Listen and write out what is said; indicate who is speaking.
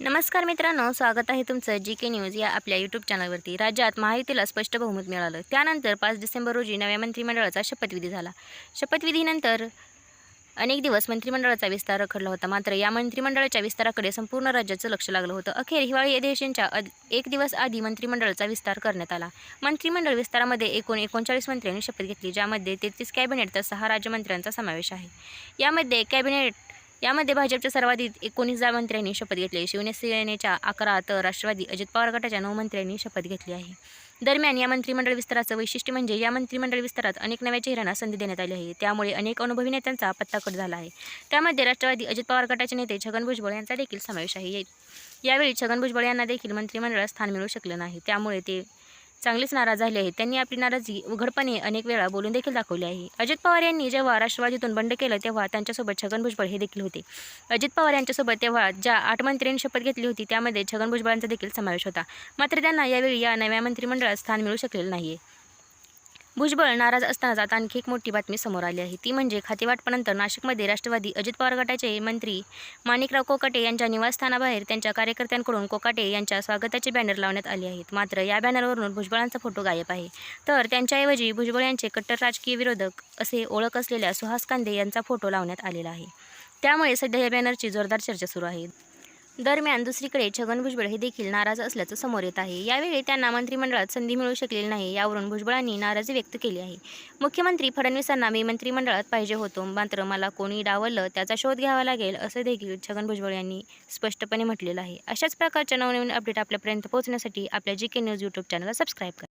Speaker 1: नमस्कार मित्रांनो स्वागत आहे तुमचं जी के न्यूज या आपल्या यूट्यूब चॅनलवरती राज्यात महायुतीला स्पष्ट बहुमत मिळालं. त्यानंतर पाच डिसेंबर रोजी नव्या मंत्रिमंडळाचा शपथविधी झाला. शपथविधीनंतर अनेक दिवस मंत्रिमंडळाचा विस्तार रखडला होता. मात्र या मंत्रिमंडळाच्या विस्ताराकडे संपूर्ण राज्याचं लक्ष लागलं होतं. अखेर हिवाळी अधिवेशनच्या अद एक दिवस आधी मंत्रिमंडळाचा विस्तार करण्यात आला. मंत्रिमंडळ विस्तारामध्ये एकूण एकोणचाळीस मंत्र्यांनी शपथ घेतली ज्यामध्ये तेहतीस कॅबिनेट तर सहा राज्यमंत्र्यांचा समावेश आहे. यामध्ये कॅबिनेट यामध्ये भाजपच्या सर्वाधिक एकोणीस मंत्र्यांनी शपथ घेतली शिवसेनेच्या अकरा तर राष्ट्रवादी अजित पवार गटाच्या नऊ मंत्र्यांनी शपथ घेतली आहे. दरम्यान या मंत्रिमंडळ विस्ताराचं वैशिष्ट्य म्हणजे या मंत्रिमंडळ विस्तारात अनेक नव्या चेहऱ्यांना संधी देण्यात आली आहे. त्यामुळे अनेक अनुभवी नेत्यांचा पत्ताकट झाला आहे. त्यामध्ये राष्ट्रवादी अजित पवार गटाचे नेते छगन भुजबळ यांचा देखील समावेश आहे. यावेळी छगन भुजबळ यांना देखील मंत्रिमंडळात स्थान मिळू शकलं नाही. त्यामुळे ते चांगलेच नाराज झाले आहेत त्यांनी आपली नाराजी उघडपणे अनेक वेळा बोलून देखील दाखवली आहे. अजित पवार यांनी जेव्हा राष्ट्रवादीतून बंड केलं तेव्हा त्यांच्यासोबत छगन भुजबळ हे देखील होते. अजित पवार यांच्यासोबत तेव्हा ज्या आठ मंत्र्यांनी शपथ घेतली होती त्यामध्ये छगन भुजबळांचा देखील समावेश होता. मात्र त्यांना यावेळी या नव्या मंत्रिमंडळात स्थान मिळू शकलेलं नाही आहे भुजबळ नाराज असतानाच आता आणखी एक मोठी बातमी समोर आली आहे. ती म्हणजे खातेवाटपानंतर नाशिकमध्ये राष्ट्रवादी अजित पवार गटाचे मंत्री माणिकराव कोकाटे यांच्या निवासस्थानाबाहेर त्यांच्या कार्यकर्त्यांकडून कोकाटे यांच्या स्वागताचे बॅनर लावण्यात आले आहेत. मात्र या बॅनरवरून भुजबळांचा फोटो गायब आहे. तर त्यांच्याऐवजी भुजबळ यांचे कट्टर राजकीय विरोधक असे ओळख असलेल्या सुहास कांदे यांचा फोटो लावण्यात आलेला आहे. त्यामुळे सध्या या बॅनरची जोरदार चर्चा सुरू आहे. दरम्यान दुसरीकडे छगन भुजबळ हे देखील नाराज असल्याचं समोर येत आहे. यावेळी त्यांना मंत्रिमंडळात संधी मिळू शकलेली नाही यावरून भुजबळांनी नाराजी व्यक्त केली आहे. मुख्यमंत्री फडणवीसांना मी मंत्रिमंडळात पाहिजे होतो. मात्र मला कोणी डावललं त्याचा शोध घ्यावा लागेल असं देखील छगन भुजबळ यांनी स्पष्टपणे म्हटलेलं आहे. अशाच प्रकारच्या नवनवीन अपडेट आपल्यापर्यंत पोहोचण्यासाठी आपल्या जी के न्यूज यूट्यूब चॅनलला सबस्क्राईब करा.